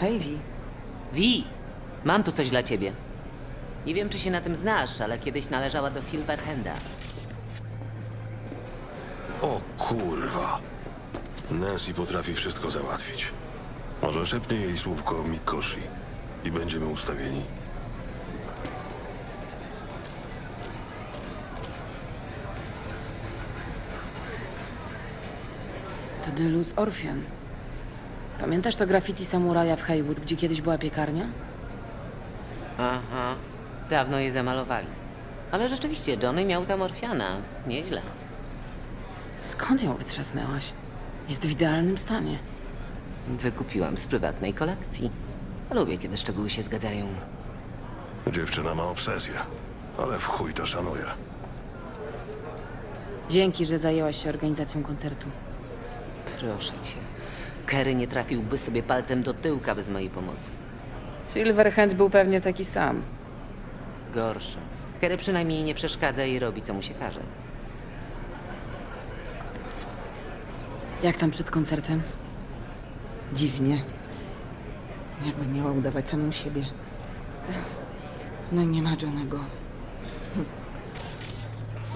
Hej, Vi. Wi, mam tu coś dla ciebie. Nie wiem, czy się na tym znasz, ale kiedyś należała do Silverhanda. O kurwa. Nancy potrafi wszystko załatwić. Może szepnie jej słówko Mikoshi i będziemy ustawieni. To Dylus Orfian. Pamiętasz to graffiti samuraja w Haywood, gdzie kiedyś była piekarnia? Aha, dawno je zamalowali. Ale rzeczywiście, Johnny miał tam Orfiana. Nieźle. Skąd ją wytrzasnęłaś? Jest w idealnym stanie. Wykupiłam z prywatnej kolekcji. Lubię, kiedy szczegóły się zgadzają. Dziewczyna ma obsesję, ale w chuj to szanuje. Dzięki, że zajęłaś się organizacją koncertu. Proszę cię. Kerry nie trafiłby sobie palcem do tyłka bez mojej pomocy. Silverhand był pewnie taki sam. Gorsze. Kerry przynajmniej nie przeszkadza i robi, co mu się każe. Jak tam przed koncertem? Dziwnie. Jakby miała udawać samą siebie. No i nie ma Johnego.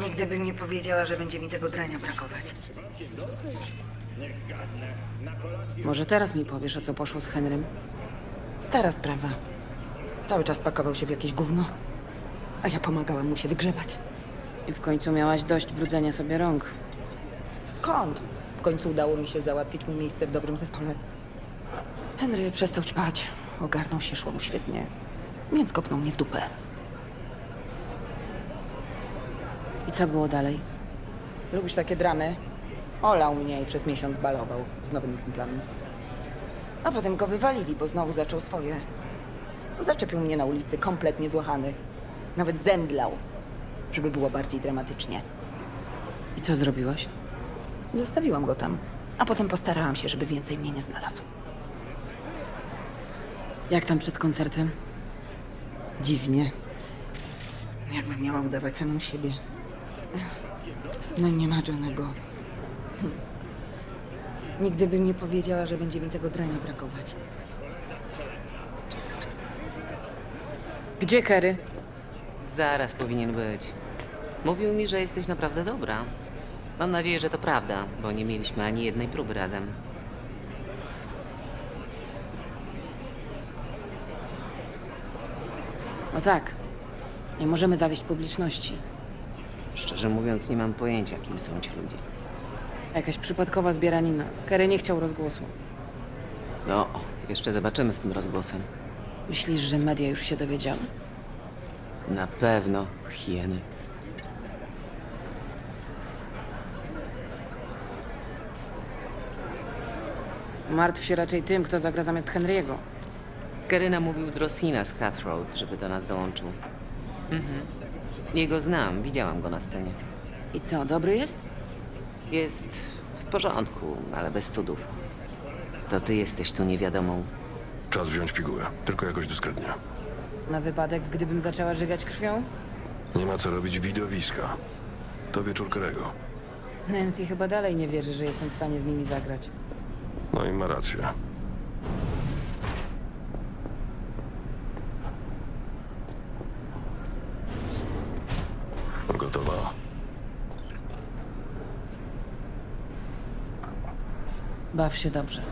Nigdy bym nie powiedziała, że będzie mi tego grania brakować. Może teraz mi powiesz, o co poszło z Henrym? Stara sprawa. Cały czas pakował się w jakieś gówno, a ja pomagałam mu się wygrzebać. I w końcu miałaś dość brudzenia sobie rąk. Skąd? W końcu udało mi się załatwić mu miejsce w dobrym zespole. Henry przestał ćpać, ogarnął się, szło mu świetnie, więc kopnął mnie w dupę. I co było dalej? Lubisz takie dramy? Olał mnie i przez miesiąc balował z nowymi kumplami. A potem go wywalili, bo znowu zaczął swoje. Zaczepił mnie na ulicy, kompletnie złachany. Nawet zemdlał, żeby było bardziej dramatycznie. I co zrobiłaś? Zostawiłam go tam, a potem postarałam się, żeby więcej mnie nie znalazł. Jak tam przed koncertem? Dziwnie. Jakby miała udawać samą siebie. No i nie ma Johnego. Nigdy bym nie powiedziała, że będzie mi tego drania brakować. Gdzie Kerry? Zaraz powinien być. Mówił mi, że jesteś naprawdę dobra. Mam nadzieję, że to prawda, bo nie mieliśmy ani jednej próby razem. No tak. Nie możemy zawieść publiczności. Szczerze mówiąc, nie mam pojęcia, kim są ci ludzie. Jakaś przypadkowa zbieranina. Kerry nie chciał rozgłosu. No, jeszcze zobaczymy z tym rozgłosem. Myślisz, że media już się dowiedziały? Na pewno hieny. Martw się raczej tym, kto zagra zamiast Henry'ego. Keryna mówił Drosina z Cutthroat, żeby do nas dołączył. Mhm. Jego znam, widziałam go na scenie. I co, dobry jest? Jest w porządku, ale bez cudów. To ty jesteś tu niewiadomą. Czas wziąć pigułę, tylko jakoś dyskretnie. Na wypadek, gdybym zaczęła żygać krwią? Nie ma co robić widowiska. To wieczór Kerego. Nancy chyba dalej nie wierzy, że jestem w stanie z nimi zagrać. No i ma rację. Baw się dobrze.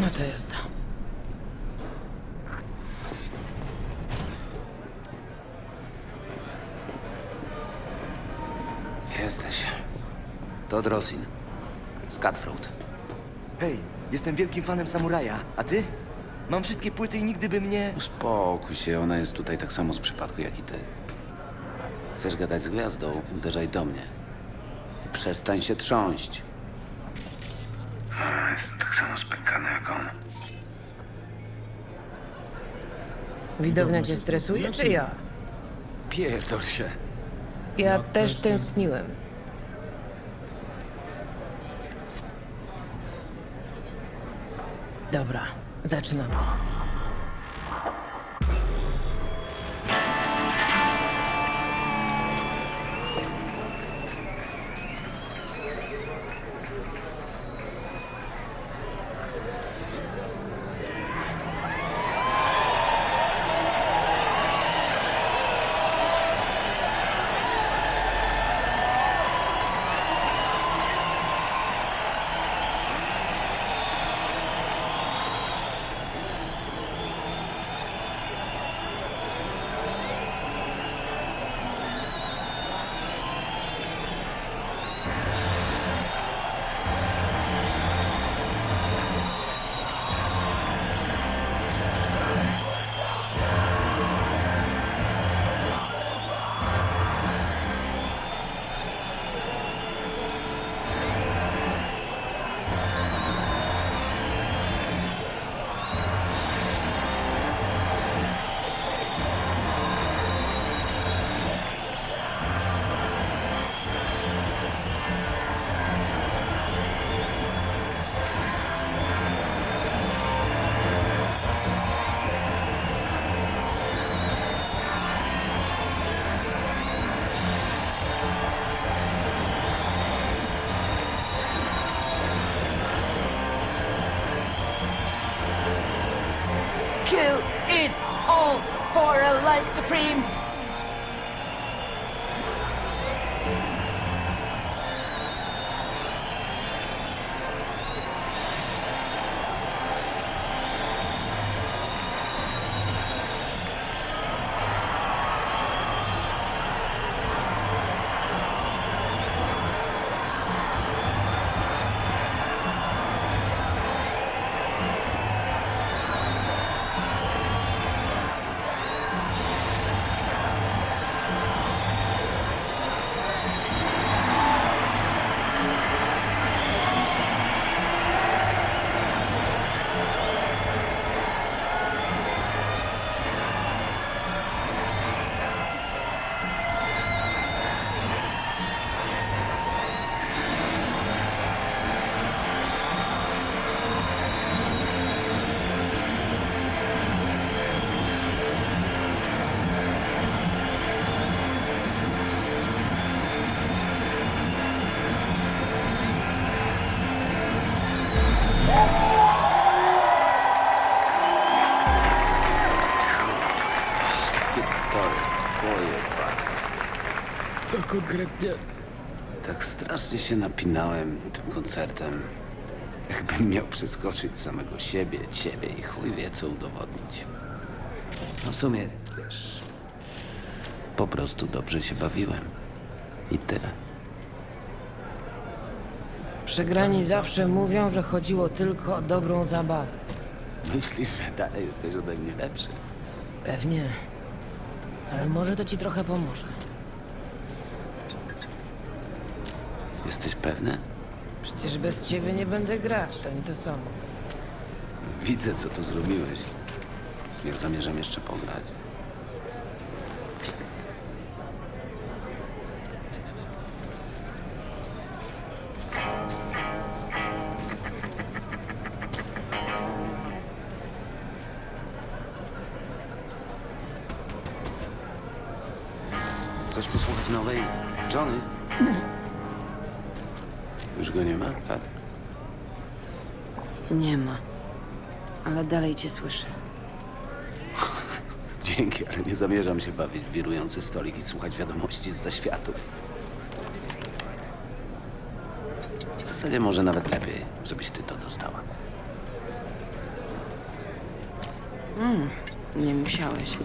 No to jazda. Jesteś. To Drosin. Z Cutthroat. Hej, jestem wielkim fanem samuraja, a ty? Mam wszystkie płyty i nigdy by mnie... Uspokój się, ona jest tutaj tak samo z przypadku jak i ty. Chcesz gadać z gwiazdą? Uderzaj do mnie. Przestań się trząść. Jestem tak samo spękany jak on. Widownia cię stresuje, czy ja? Pierdol się. Ja też tęskniłem. Dobra, zaczynamy. strike supreme. Konkretnie? Tak strasznie się napinałem tym koncertem. Jakbym miał przeskoczyć samego siebie, ciebie i chuj wie co udowodnić. No w sumie też. Po prostu dobrze się bawiłem. I tyle. Przegrani zawsze mówią, że chodziło tylko o dobrą zabawę. Myślisz, że dalej jesteś ode mnie lepszy? Pewnie. Ale może to ci trochę pomoże. Jesteś pewny? Przecież bez ciebie nie będę grać, to nie to samo. Widzę, co tu zrobiłeś. Ja zamierzam jeszcze pograć. Chcesz posłuchać nowej Johnny? Go nie ma, tak? Nie ma. Ale dalej cię słyszę. Dzięki, ale nie zamierzam się bawić w wirujący stolik i słuchać wiadomości z zaświatów. W zasadzie może nawet lepiej, żebyś ty to dostała. Nie musiałeś.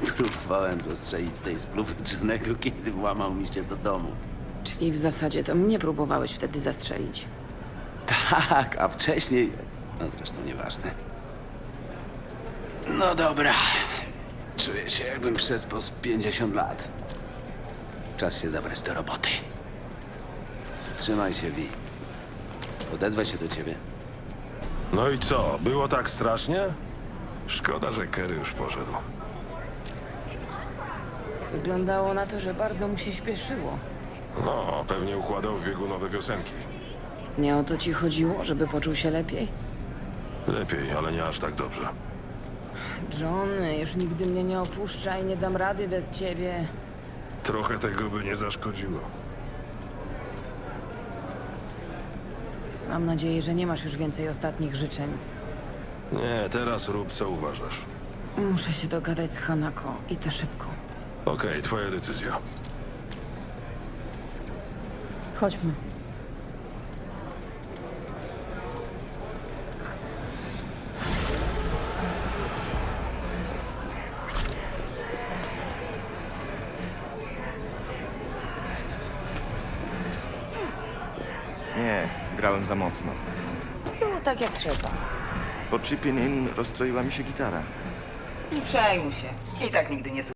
Próbowałem zastrzelić z tej spluwy kiedy włamał mi się do domu. Czyli w zasadzie to mnie próbowałeś wtedy zastrzelić. Tak, a wcześniej... No zresztą nieważne. No dobra. Czuję się, jakbym przespał z 50 lat. Czas się zabrać do roboty. Trzymaj się, Vi. Odezwę się do ciebie. No i co, było tak strasznie? Szkoda, że Kerry już poszedł. Wyglądało na to, że bardzo mu się śpieszyło. No, pewnie układał w biegu nowe piosenki. Nie o to ci chodziło, żeby poczuł się lepiej? Lepiej, ale nie aż tak dobrze. John, już nigdy mnie nie opuszczaj, nie dam rady bez ciebie. Trochę tego by nie zaszkodziło. Mam nadzieję, że nie masz już więcej ostatnich życzeń. Nie, teraz rób co uważasz. Muszę się dogadać z Hanako i to szybko. Okej, twoja decyzja. Chodźmy. Nie, grałem za mocno. Było tak jak trzeba. Po chipie nim rozstroiła mi się gitara. Nie przejmuj się. I tak nigdy nie